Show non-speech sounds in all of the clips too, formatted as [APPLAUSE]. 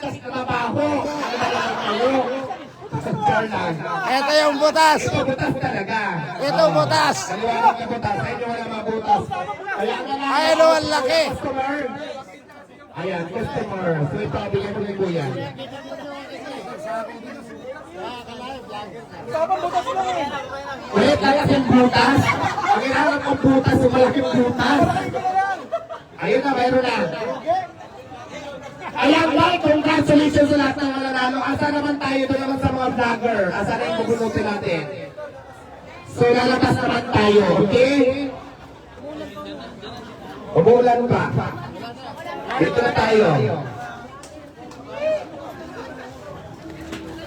matikas na mabaho. Ba naman kayo? Lang. Ito yung butas. Ito, butas talaga. Ito, butas. Maliwanag na butas. Sa inyo wala mga butas. Ay, ano, ang laki. Ayan, customer. So ito, bigyan mo ni Kuya. Ulit, lalaking butas. Ang hinahanap kong butas, yung malaking butas. Ayun na, mayroon na. Congratulations sa lahat ng mananalo. Asa naman tayo doon naman sa mga vlogger? Asa na yung bubunutin natin? So, lalabas naman tayo, okay? Umuulan pa. Dito na tayo.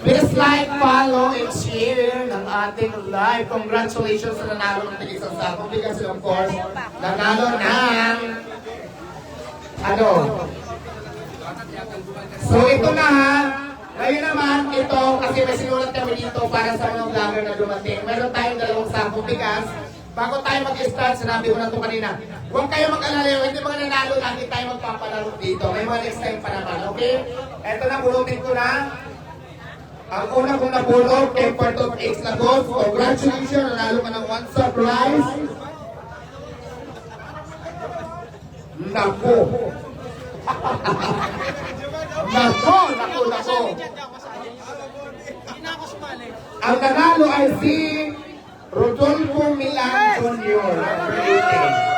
Please like, follow, and share ng ating live. Congratulations sa nanalo ng isang sakong bigas of course. Nanalo ng ano? So ito na ha. Ngayon naman, ito, kasi may sinulat kami dito para sa mga vlogger na dumating. Meron tayong dalawang sakong bigas. Bago tayo mag-start, sinabi ko na ito kanina. Huwag kayo mag-alala, hindi mga nanalo, lagi tayo magpapalaro dito. May mga next time pa naman, okay? Ito na, bulutin ko na. Ang una kong napulot kay Part of X na Golf. Congratulations, nanalo ka ng one surprise. Naku! [LAUGHS] Nako. Ang nanalo ay si Rodolfo Milan Jr. Number 18.